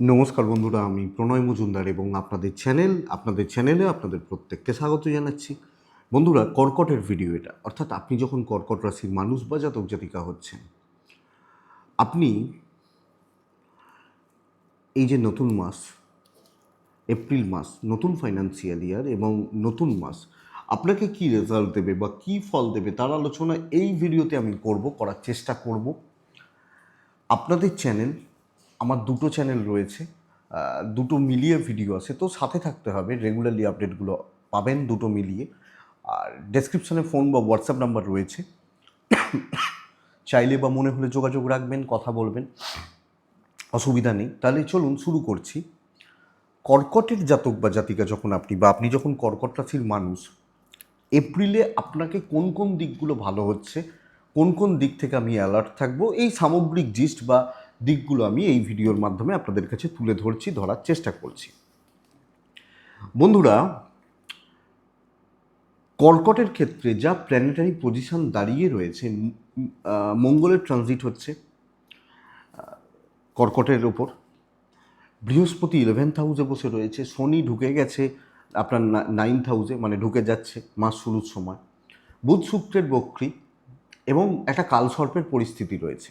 নমস্কার বন্ধুরা, আমি প্রণয় মজুমদার এবং আপনাদের চ্যানেল, আপনাদের চ্যানেলে আপনাদের প্রত্যেককে স্বাগত জানাচ্ছি। বন্ধুরা, কর্কটের ভিডিও এটা। অর্থাৎ আপনি যখন কর্কট রাশির মানুষ বা জাতক জাতিকা হচ্ছেন, আপনি এই যে নতুন মাস, এপ্রিল মাস, নতুন ফাইন্যান্সিয়াল ইয়ার এবং নতুন মাস, আপনাকে কি রেজাল্ট দেবে বা কি ফল দেবে তার আলোচনা এই ভিডিওতে আমি করব, করার চেষ্টা করব। আপনাদের চ্যানেল আমার দুটো চ্যানেল রয়েছে দুটো মিলিয়ে ভিডিও আছে, তো সাথে থাকতে হবে রেগুলারলি আপডেটগুলো পাবেন দুটো মিলিয়ে। আর ডেসক্রিপশানে ফোন বা হোয়াটসঅ্যাপ নাম্বার রয়েছে। চাইলে বা মনে হলে যোগাযোগ রাখবেন, কথা বলবেন, অসুবিধা নেই। তাহলে চলুন শুরু করছি। কর্কটের জাতক বা জাতিকা যখন আপনি, বা আপনি যখন কর্কট রাশির মানুষ, এপ্রিলে আপনাকে কোন কোন দিকগুলো ভালো হচ্ছে, কোন কোন দিক থেকে আমি অ্যালার্ট থাকব, এই সামগ্রিক জিস্ট বা দিকগুলো আমি এই ভিডিওর মাধ্যমে আপনাদের কাছে তুলে ধরছি, ধরার চেষ্টা করছি। বন্ধুরা কর্কটের ক্ষেত্রে যা প্ল্যানেটারি পজিশন দাঁড়িয়ে রয়েছে মঙ্গলের ট্রানজিট হচ্ছে কর্কটের ওপর। বৃহস্পতি ইলেভেন্থ হাউসে বসে রয়েছে, শনি ঢুকে গেছে, আপনার নাইন্থ হাউসে মানে ঢুকে যাচ্ছে মাস শুরুর সময়। বুধ শুক্রের বক্রী এবং একটা কালসর্পের পরিস্থিতি রয়েছে।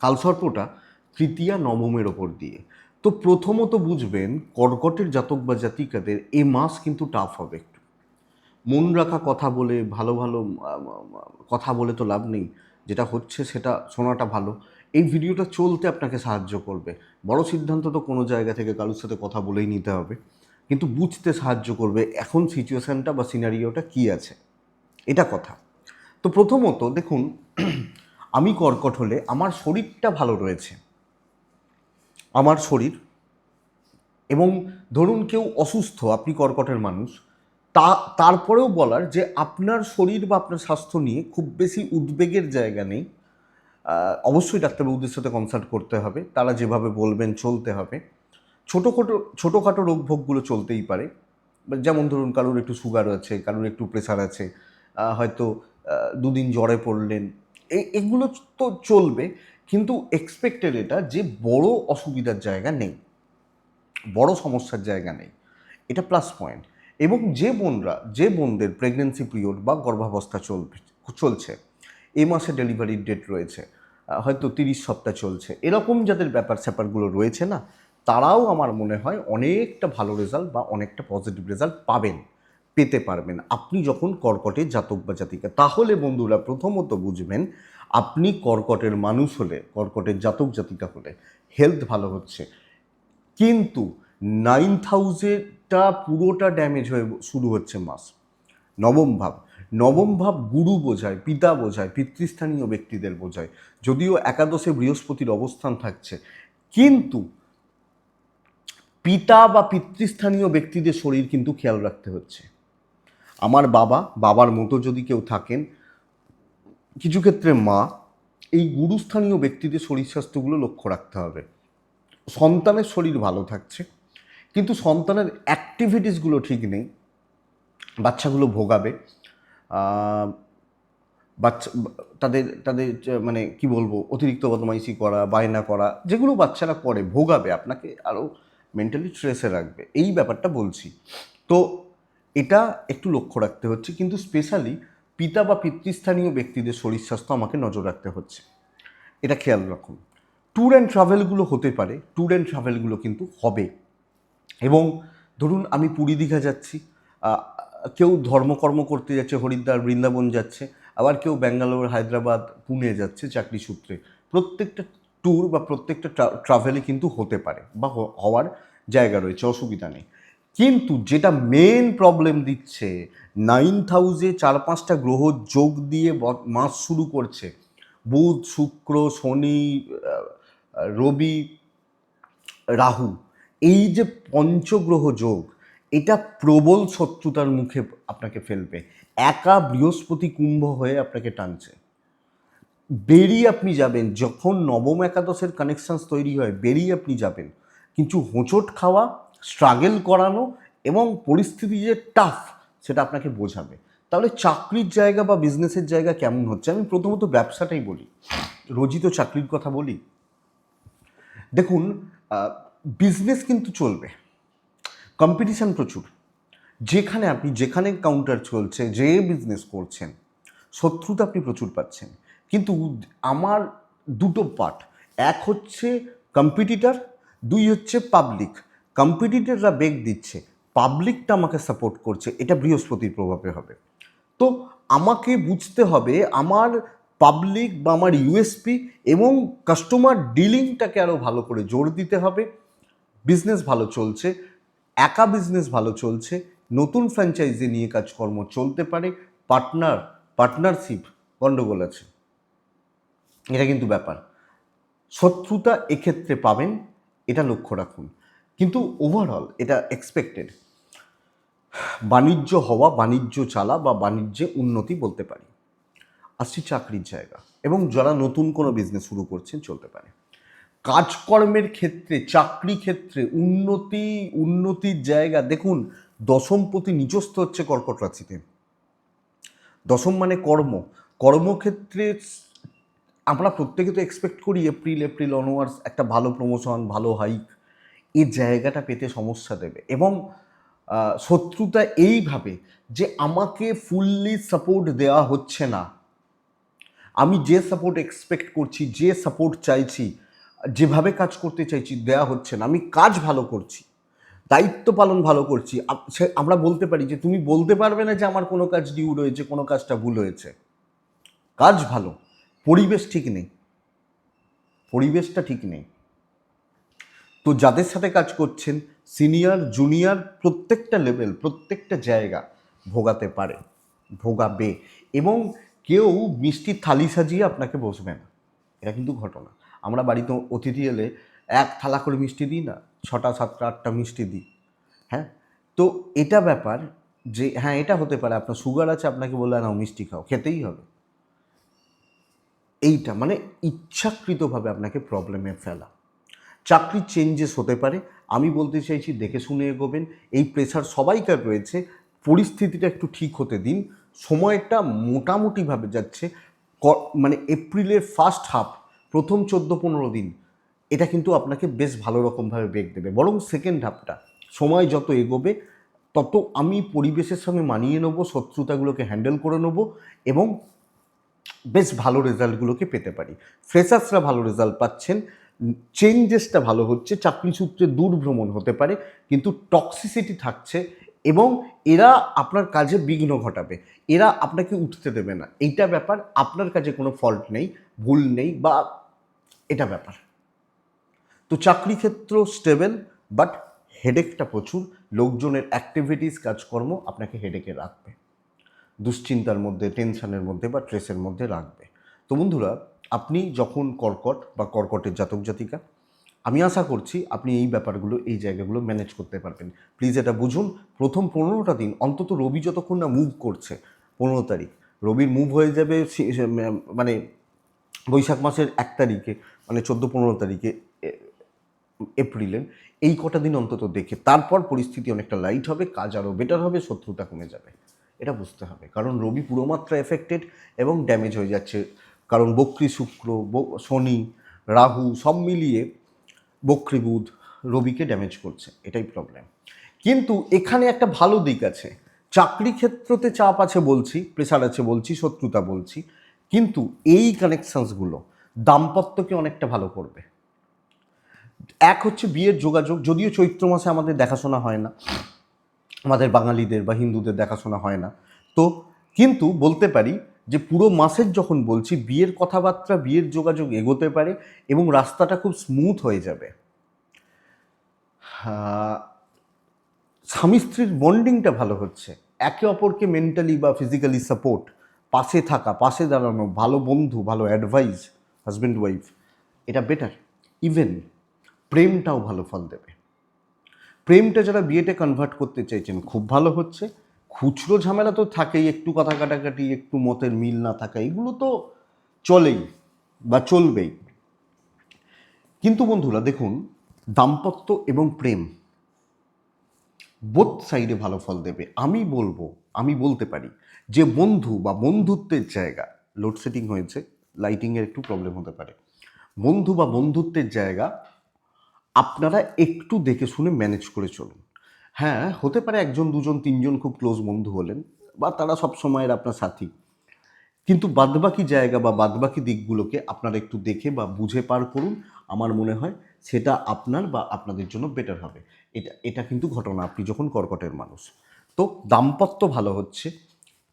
কালসর্পটা তৃতীয়া নবমের ওপর দিয়ে। তো প্রথমত বুঝবেন কর্কটের জাতক বা জাতিকাদের এ মাস কিন্তু টাফ হবে একটু। মন রাখা কথা বলে, ভালো ভালো কথা বলে তো লাভ নেই। যেটা হচ্ছে সেটা শোনাটা ভালো। এই ভিডিওটা চলতে আপনাকে সাহায্য করবে। বড় সিদ্ধান্ত তো কোনো জায়গা থেকে কারোর সাথে কথা বলেই নিতে হবে। কিন্তু বুঝতে সাহায্য করবে এখন সিচুয়েশানটা বা সিনারিওটা কী আছে। এটা কথা। তো প্রথমত দেখুন আমি কর্কট হলে আমার শরীরটা ভালো রয়েছে। আমার শরীর এবং ধরুন কেউ অসুস্থ, আপনি কর্কটের মানুষ, তা, তারপরেও বলার যে আপনার শরীর বা আপনার স্বাস্থ্য নিয়ে খুব বেশি উদ্বেগের জায়গা নেই। অবশ্যই ডাক্তারবাবুদের সাথে কনসাল্ট করতে হবে, তারা যেভাবে বলবেন চলতে হবে। ছোটোখাটো ছোটোখাটো রোগভোগগুলো চলতেই পারে। যেমন ধরুন কারোর একটু সুগার আছে, কারোর একটু প্রেশার আছে হয়তো দুদিন জ্বরে পড়লেন এগুলো তো চলবে, কিন্তু এক্সপেক্টেড এটা যে বড় অসুবিধার জায়গা নেই। বড় সমস্যার জায়গা নেই। এটা প্লাস পয়েন্ট এবং যে বোনরা, যে বোনদের প্রেগনেন্সি পিরিয়ড বা গর্ভাবস্থা চলবে, চলছে এই মাসে ডেলিভারির ডেট রয়েছে হয়তো তিরিশ সপ্তাহ চলছে, এরকম যাদের ব্যাপার স্যাপারগুলো রয়েছে না, তারাও আমার মনে হয় অনেকটা ভালো রেজাল্ট বা অনেকটা পজিটিভ রেজাল্ট পাবেন। পেতে পারবেন। আপনি যখন কর্কটে জাতক বা জাতিকা, তাহলে বন্ধুরা প্রথমত বুঝবেন, আপনি কর্কটের মানুষ হলে, কর্কটের জাতক জাতিকা হলে হেলথ ভালো হচ্ছে। কিন্তু নাইন্থ হাউসেটা পুরোটা ড্যামেজ হয়ে শুরু হচ্ছে মাস। নবম ভাব। নবম ভাব গুরু বোঝায়, পিতা বোঝায়, পিতৃস্থানীয় ব্যক্তিদের বোঝায়। যদিও একাদশে বৃহস্পতির অবস্থান থাকছে, কিন্তু পিতা বা পিতৃস্থানীয় ব্যক্তিদের শরীর কিন্তু খেয়াল রাখতে হচ্ছে। আমার বাবা, বাবার মতো যদি কেউ থাকেন, কিছু ক্ষেত্রে মা, এই গুরুস্থানীয় ব্যক্তিদের শরীর স্বাস্থ্যগুলো লক্ষ্য রাখতে হবে। সন্তানের শরীর ভালো থাকছে, কিন্তু সন্তানের অ্যাক্টিভিটিসগুলো ঠিক নেই, বাচ্চাগুলো ভোগাবে বাচ্চা, তাদের তাদের মানে কি বলব, অতিরিক্ত বদমাইশি করা, বায়না করা, যেগুলো বাচ্চারা করে, ভোগাবে, আপনাকে আরও মেন্টালি স্ট্রেসে রাখবে, এই ব্যাপারটা বলছি। তো এটা একটু লক্ষ্য রাখতে হচ্ছে, কিন্তু স্পেশালি পিতা বা পিতৃস্থানীয় ব্যক্তিদের শরীর স্বাস্থ্য আমাকে নজর রাখতে হচ্ছে। এটা খেয়াল রাখুন। ট্যুর অ্যান্ড ট্রাভেলগুলো হতে পারে ট্যুর অ্যান্ড ট্রাভেলগুলো কিন্তু হবে। এবং ধরুন আমি পুরী দীঘা যাচ্ছি কেউ ধর্মকর্ম করতে যাচ্ছে, হরিদ্বার, বৃন্দাবন যাচ্ছে, আবার কেউ ব্যাঙ্গালোর, হায়দ্রাবাদ, পুনে যাচ্ছে চাকরি সূত্রে। প্রত্যেকটা ট্যুর বা প্রত্যেকটা ট্রাভেলে কিন্তু হতে পারে বা হওয়ার জায়গা রয়েছে, অসুবিধা নেই। কিন্তু যেটা মেন প্রবলেম দিচ্ছে নাইন্থ হাউসে চার পাঁচটা গ্রহ যোগ দিয়ে মাস শুরু করছে। বুধ, শুক্র, শনি রবি, রাহু, এই যে পঞ্চগ্রহ যোগ, এটা প্রবল শত্রুতার মুখে আপনাকে ফেলবে। একা বৃহস্পতি কুম্ভ হয়ে আপনাকে টানছে। বেরিয়ে আপনি যাবেন, যখন নবম একাদশের কানেকশানস তৈরি হয়, বেরিয়ে আপনি যাবেন। কিন্তু হোঁচট খাওয়া স্ট্রাগল করানো এবং পরিস্থিতি যে টাফ সেটা আপনাকে বোঝাবে। তাহলে চাকরির জায়গা বা বিজনেসের জায়গা কেমন হচ্ছে? আমি প্রথমত ব্যবসাটাই বলি। রোজিত চাকরির কথা বলি। দেখুন বিজনেস কিন্তু চলবে। কম্পিটিশান প্রচুর। যেখানে আপনি, যেখানে কাউন্টার চলছে, যে বিজনেস করছেন, শত্রুতা আপনি প্রচুর পাচ্ছেন। কিন্তু আমার দুটো পার্ট এক হচ্ছে কম্পিটিটার দুই হচ্ছে পাবলিক কম্পিটিটাররা বেগ দিচ্ছে পাবলিকটা আমাকে সাপোর্ট করছে, এটা বৃহস্পতির প্রভাবে হবে। তো আমাকে বুঝতে হবে আমার পাবলিক বা আমার ইউএসপি এবং কাস্টমার ডিলিংটাকে আরও ভালো করে জোর দিতে হবে। বিজনেস ভালো চলছে, একা বিজনেস ভালো চলছে, নতুন ফ্র্যাঞ্চাইজি নিয়ে কাজকর্ম চলতে পারে পার্টনার পার্টনারশিপ গণ্ডগোল আছে। এটা কিন্তু ব্যাপার। শত্রুতা এক্ষেত্রে পাবেন, এটা লক্ষ্য রাখুন। কিন্তু ওভারঅল এটা এক্সপেক্টেড বাণিজ্য হওয়া, বাণিজ্য চালা বা বাণিজ্যে উন্নতি বলতে পারি। আসছি চাকরির জায়গা এবং যারা নতুন কোনো বিজনেস শুরু করছেন চলতে পারে। কাজকর্মের ক্ষেত্রে, চাকরি ক্ষেত্রে উন্নতি, উন্নতির জায়গা দেখুন দশমপতি নিজস্ব হচ্ছে কর্কট রাশিতে। দশম মানে কর্ম। কর্মক্ষেত্রে আমরা প্রত্যেকে তো এক্সপেক্ট করি এপ্রিল এপ্রিল অনওয়ার্স একটা ভালো প্রমোশন ভালো হাইক এই জায়গাটা পেতে সমস্যা দেবে। এবং শত্রুতা এইভাবে যে আমাকে ফুললি সাপোর্ট দেওয়া হচ্ছে না। আমি যে সাপোর্ট এক্সপেক্ট করছি, যে সাপোর্ট চাইছি, যেভাবে কাজ করতে চাইছি দেওয়া হচ্ছে না। আমি কাজ ভালো করছি, দায়িত্ব পালন ভালো করছি। আমরা বলতে পারি যে তুমি বলতে পারবে না যে আমার কোনো কাজ ডিউ রয়েছে, কোনো কাজটা ভুল হয়েছে। কাজ ভালো, পরিবেশ ঠিক নেই। পরিবেশটা ঠিক নেই। তো যাদের সাথে কাজ করছেন, সিনিয়র, জুনিয়র, প্রত্যেকটা লেভেল, প্রত্যেকটা জায়গা ভোগাতে পারে, ভোগাবে এবং কেউ মিষ্টি থালি সাজিয়ে আপনাকে বসবে না। এটা কিন্তু ঘটনা। আমরা বাড়িতে অতিথি এলে এক থালা করে মিষ্টি দিই না, ছটা, সাতটা, আটটা মিষ্টি দিই। হ্যাঁ? তো এটা ব্যাপার যে হ্যাঁ এটা হতে পারে। আপনার সুগার আছে, আপনাকে বললে, নাও, মিষ্টি খাও। খেতেই হবে। এইটা মানে ইচ্ছাকৃতভাবে আপনাকে প্রবলেমে ফেলা। চাকরির চেঞ্জেস হতে পারে। আমি বলতে চাইছি, দেখে শুনে এগোবেন। এই প্রেশার সবাইকার রয়েছে। পরিস্থিতিটা একটু ঠিক হতে দিন। সময়টা মোটামুটিভাবে যাচ্ছে। মানে এপ্রিলের ফার্স্ট হাফ প্রথম চোদ্দ পনেরো দিন, এটা কিন্তু আপনাকে বেশ ভালো রকমভাবে বেগ দেবে। বরং সেকেন্ড হাফটা সময় যত এগোবে, তত আমি পরিবেশের সঙ্গে মানিয়ে নেব, শত্রুতাগুলোকে হ্যান্ডেল করে নেব এবং বেশ ভালো রেজাল্টগুলোকে পেতে পারি। ফ্রেশার্সরা ভালো রেজাল্ট পাচ্ছেন। চেঞ্জেসটা ভালো হচ্ছে, চাকরি সূত্রে দূর ভ্রমণ হতে পারে, কিন্তু টক্সিসিটি থাকছে এবং এরা আপনার কাজে বিঘ্ন ঘটাবে। এরা আপনাকে উঠতে দেবে না। এইটা ব্যাপার, আপনার কাজে কোনো ফল্ট নেই, ভুল নেই বা এটা ব্যাপার। তো চাকরি ক্ষেত্র স্টেবল বাট হেডেকটা প্রচুর, লোকজনের অ্যাক্টিভিটিস কাজকর্ম আপনাকে হেডেকে রাখবে। দুশ্চিন্তার মধ্যে টেনশনের মধ্যে বা স্ট্রেসের মধ্যে রাখবে। তো বন্ধুরা আপনি যখন কর্কট বা কর্কটের জাতক জাতিকা, আমি আশা করছি আপনি এই ব্যাপারগুলো, এই জায়গাগুলো ম্যানেজ করতে পারবেন। প্লিজ এটা বুঝুন, প্রথম পনেরোটা দিন, অন্তত রবি যতক্ষণ না মুভ করছে, পনেরো তারিখ, রবির মুভ হয়ে যাবে মানে বৈশাখ মাসের এক তারিখে মানে চোদ্দ পনেরো তারিখে এপ্রিলের এই কটা দিন অন্তত দেখে, তারপর পরিস্থিতি অনেকটা লাইট হবে, কাজ আরও বেটার হবে, শত্রুতা কমে যাবে। এটা বুঝতে হবে, কারণ রবি পুরোমাত্রা এফেক্টেড এবং ড্যামেজ হয়ে যাচ্ছে কারণ বক্রি শুক্র শনি, রাহু সব মিলিয়ে বক্রি বুধ রবিকে ড্যামেজ করছে, এটাই প্রবলেম কিন্তু এখানে একটা ভালো দিক আছে। চাকরি ক্ষেত্রতে চাপ আছে বলছি প্রেশার আছে বলছি, শত্রুতা বলছি, কিন্তু এই কানেকশানসগুলো দাম্পত্যকে অনেকটা ভালো করবে। এক হচ্ছে বিয়ের যোগাযোগ, যদিও চৈত্র মাসে আমাদের দেখাশোনা হয় না, আমাদের বাঙালিদের বা হিন্দুদের দেখাশোনা হয় না, তো কিন্তু বলতে পারি যে পুরো মাসের যখন বলছি, বিয়ের কথাবার্তা, বিয়ের যোগাযোগ এগোতে পারে এবং রাস্তাটা খুব স্মুথ হয়ে যাবে। স্বামী স্ত্রীর বন্ডিংটা ভালো হচ্ছে। একে অপরকে মেন্টালি বা ফিজিক্যালি সাপোর্ট পাশে থাকা, পাশে দাঁড়ানো, ভালো বন্ধু, ভালো অ্যাডভাইস হাজব্যান্ড ওয়াইফ এটা বেটার ইভেন প্রেমটাও ভালো ফল দেবে। প্রেমটা যারা বিয়েতে কনভার্ট করতে চাইছেন, খুব ভালো হচ্ছে। খুচরো ঝামেলা তো থাকেই, একটু কথা কাটাকাটি, একটু মতের মিল না থাকা, এগুলো তো চলেই বা চলবেই। কিন্তু বন্ধুরা, দেখুন, দাম্পত্য এবং প্রেম বোথ সাইডে ভালো ফল দেবে। আমি বলব, আমি বলতে পারি যে বন্ধু বা বন্ধুত্বের জায়গা লোডশেডিং হয়েছে লাইটিংয়ের একটু প্রবলেম হতে পারে। বন্ধু বা বন্ধুত্বের জায়গা আপনারা একটু দেখে শুনে ম্যানেজ করে চলুন। হ্যাঁ হতে পারে একজন, দুজন, তিনজন খুব ক্লোজ বন্ধু হলেন বা তারা সব সময়ের আপনার সাথী। কিন্তু বাদবাকি জায়গা বা বাদবাকি দিকগুলোকে আপনারা একটু দেখে বা বুঝে পার করুন। আমার মনে হয় সেটা আপনার বা আপনাদের জন্য বেটার হবে। এটা এটা কিন্তু ঘটনা, আপনি যখন কর্কটের মানুষ। তো দাম্পত্য ভালো হচ্ছে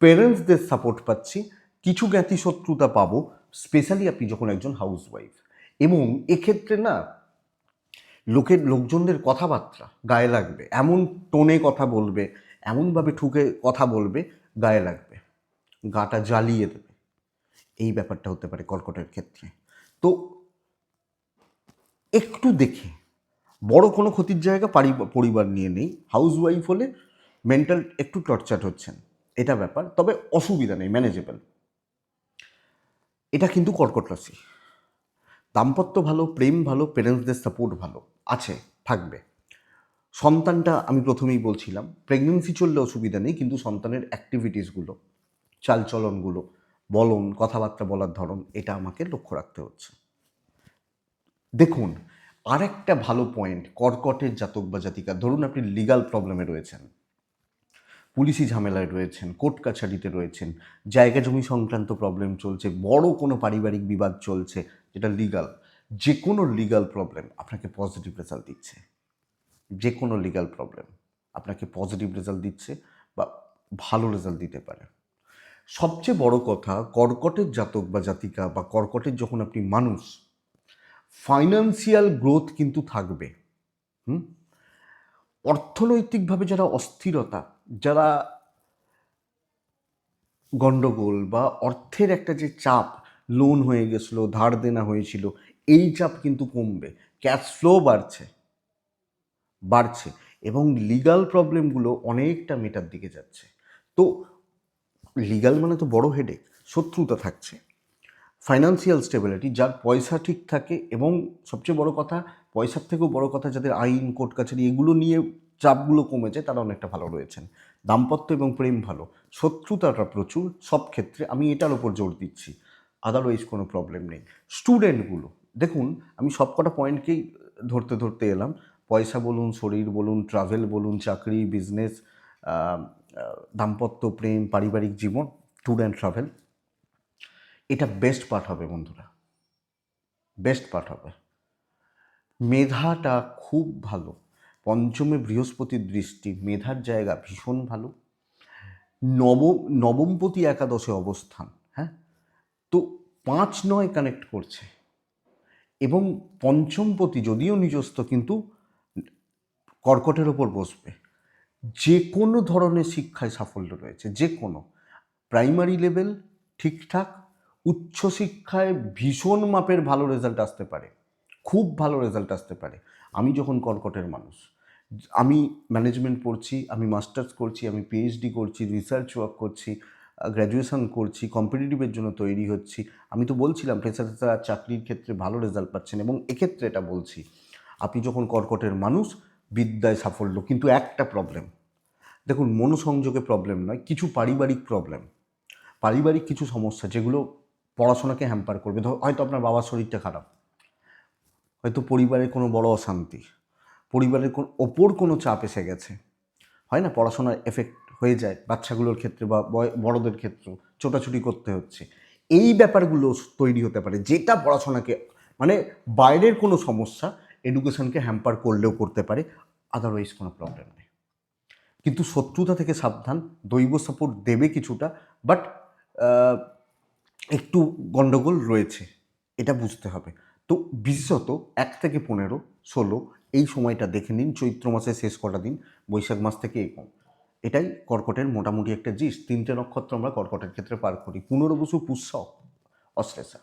পেরেন্টসদের সাপোর্ট পাচ্ছি, কিছু জ্ঞাতি শত্রুতা পাবো স্পেশালি আপনি যখন একজন হাউসওয়াইফ এবং এক্ষেত্রে না লোকের, লোকজনদের কথাবার্তা গায়ে লাগবে। এমন টোনে কথা বলবে, এমনভাবে ঠুকে কথা বলবে, গায়ে লাগবে। গাটা জ্বালিয়ে দেবে। এই ব্যাপারটা হতে পারে কর্কটের ক্ষেত্রে। তো একটু দেখে, বড় কোনো ক্ষতির জায়গা পারি- পরিবার নিয়ে নেই। হাউসওয়াইফ হলে মেন্টাল একটু টর্চার হচ্ছেন, এটা ব্যাপার। তবে অসুবিধা নেই ম্যানেজেবল এটা কিন্তু কর্কট রাশি। দাম্পত্য ভালো, প্রেম ভালো পেরেন্টসদের সাপোর্ট ভালো, আছে, থাকবে। সন্তানটা আমি প্রথমেই বলছিলাম প্রেগনেন্সি চললে অসুবিধা নেই, কিন্তু সন্তানের অ্যাক্টিভিটিসগুলো চালচলনগুলো, বলন, কথাবার্তা বলার ধরন, এটা আমাকে লক্ষ্য রাখতে হচ্ছে। দেখুন, আরেকটা ভালো পয়েন্ট কর্কটের জাতক বা জাতিকা, ধরুন আপনি লিগাল প্রবলেমে রয়েছেন। পুলিশি ঝামেলায় রয়েছেন কোর্ট কাছারিতে রয়েছেন জায়গা জমি সংক্রান্ত প্রবলেম চলছে, বড় কোনো পারিবারিক বিবাদ চলছে যেটা লিগাল যে কোনো লিগাল প্রবলেম আপনাকে পজিটিভ রেজাল্ট দিচ্ছে। যে কোনো লিগাল প্রবলেম আপনাকে পজিটিভ রেজাল্ট দিচ্ছে বা ভালো রেজাল্ট দিতে পারে। সবচেয়ে বড় কথা, কর্কটের জাতক বা জাতিকা বা কর্কটের যখন আপনি মানুষ ফাইন্যান্সিয়াল গ্রোথ কিন্তু থাকবে। হুম? অর্থনৈতিকভাবে যারা অস্থিরতা, যারা গণ্ডগোল বা অর্থের একটা যে চাপ লোন হয়ে গেছিল, ধার দেনা হয়েছিল, এই চাপ কিন্তু কমবে। ক্যাশ ফ্লো বাড়ছে। বাড়ছে এবং লিগাল প্রবলেমগুলো অনেকটা মেটার দিকে যাচ্ছে। তো লিগাল মানে তো বড় হেডেক শত্রুতা থাকছে। ফাইন্যান্সিয়াল স্টেবিলিটি যার পয়সা ঠিক থাকে এবং সবচেয়ে বড় কথা, পয়সার থেকেও বড় কথা, যাদের আইন কোর্ট কাছারি, এগুলো নিয়ে চাপগুলো কমেছে, তারা অনেকটা ভালো রয়েছেন। দাম্পত্য এবং প্রেম ভালো, শত্রুতাটা প্রচুর, সব ক্ষেত্রে আমি এটার ওপর জোর দিচ্ছি। আদারওয়াইজ কোনো প্রবলেম নেই। স্টুডেন্টগুলো দেখুন, আমি সব কটা পয়েন্টকেই ধরতে ধরতে এলাম। পয়সা বলুন, শরীর বলুন ট্রাভেল বলুন, চাকরি বিজনেস দাম্পত্য প্রেম, পারিবারিক জীবন ট্যুর অ্যান্ড ট্রাভেল এটা বেস্ট পার্ট হবে বন্ধুরা। বেস্ট পার্ট হবে। মেধাটা খুব ভালো। পঞ্চমে বৃহস্পতির দৃষ্টি, মেধার জায়গা ভীষণ ভালো। নবম নবমপতি একাদশে অবস্থান হ্যাঁ? তো পাঁচ নয় কানেক্ট করছে। এবং পঞ্চমপতি যদিও নিজস্ব, কিন্তু কর্কটের ওপর বসবে। যে কোনো ধরনের শিক্ষায় সাফল্য রয়েছে যে কোনো প্রাইমারি লেভেল ঠিকঠাক উচ্চশিক্ষায় ভীষণ মাপের ভালো রেজাল্ট আসতে পারে, খুব ভালো রেজাল্ট আসতে পারে। আমি যখন কর্কটের মানুষ, আমি ম্যানেজমেন্ট পড়ছি, আমি মাস্টার্স করছি, আমি পিএইচডি করছি রিসার্চ ওয়ার্ক করছি গ্র্যাজুয়েশন করছি কম্পিটিটিভের জন্য তৈরি হচ্ছি। আমি তো বলছিলাম ফ্রেশার্সরা চাকরির ক্ষেত্রে ভালো রেজাল্ট পাচ্ছেন এবং এক্ষেত্রে এটা বলছি, আপনি যখন কর্কটের মানুষ, বিদ্যায় সাফল্য কিন্তু একটা প্রবলেম দেখুন, মনোসংযোগে প্রবলেম নয়, কিছু পারিবারিক প্রবলেম পারিবারিক কিছু সমস্যা যেগুলো পড়াশোনাকে হ্যাম্পার করবে। হয়তো আপনার বাবার শরীরটা খারাপ, হয়তো পরিবারের কোনো বড় অশান্তি, পরিবারের কোন, ওপর কোনো চাপ এসে গেছে। হয় না? পড়াশোনার এফেক্ট হয়ে যায় বাচ্চাগুলোর ক্ষেত্রে বা বড়দের ক্ষেত্রেও, ছোটাছুটি করতে হচ্ছে। এই ব্যাপারগুলো তৈরি হতে পারে যেটা পড়াশোনাকে মানে বাইরের কোনো সমস্যা এডুকেশনকে হ্যাম্পার করলেও করতে পারে আদারওয়াইজ কোনো প্রবলেম নেই। কিন্তু শত্রুতা থেকে সাবধান, দৈব সাপোর্ট দেবে কিছুটা বাট একটু গণ্ডগোল রয়েছে, এটা বুঝতে হবে। তো বিশেষত এক থেকে পনেরো, ষোলো, এই সময়টা দেখে নিন, চৈত্র মাসের শেষ কটা দিন, বৈশাখ মাস থেকে এরকম এটাই কর্কটের মোটামুটি একটা জিস তিনটে নক্ষত্র আমরা কর্কটের ক্ষেত্রে পার করি। পুনর্বসু পুষ্য, অশ্লেষা।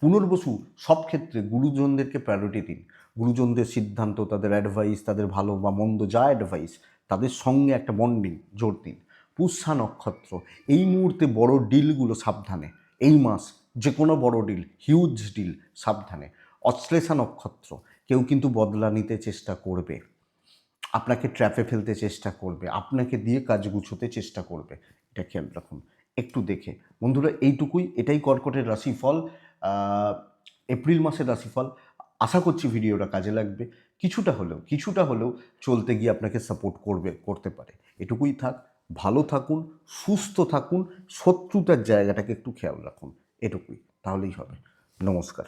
পুনর্বসু সব ক্ষেত্রে গুরুজনদেরকে প্রায়োরিটি দিন। গুরুজনদের সিদ্ধান্ত, তাদের অ্যাডভাইস তাদের ভালো বা মন্দ যা অ্যাডভাইস তাদের সঙ্গে একটা বন্ডিং জোর দিন। পুষ্যা নক্ষত্র, এই মুহূর্তে বড় ডিলগুলো সাবধানে। এই মাস যে কোনো বড় ডিল হিউজ ডিল সাবধানে। অশ্লেষা নক্ষত্র, কেউ কিন্তু বদলা নিতে চেষ্টা করবে। আপনাকে ট্র্যাপে ফেলতে চেষ্টা করবে, আপনাকে দিয়ে কাজ গুছোতে চেষ্টা করবে। এটা খেয়াল রাখুন। একটু দেখে। বন্ধুরা, এইটুকুই। এটাই কর্কটের রাশিফল। এপ্রিল মাসের রাশিফল। আশা করছি ভিডিওটা কাজে লাগবে। কিছুটা হলেও কিছুটা হলেও চলতে গিয়ে আপনাকে সাপোর্ট করবে, করতে পারে। এটুকুই থাক। ভালো থাকুন, সুস্থ থাকুন, শত্রুতার জায়গাটাকে একটু খেয়াল রাখুন। এটুকুই। তাহলেই হবে। নমস্কার।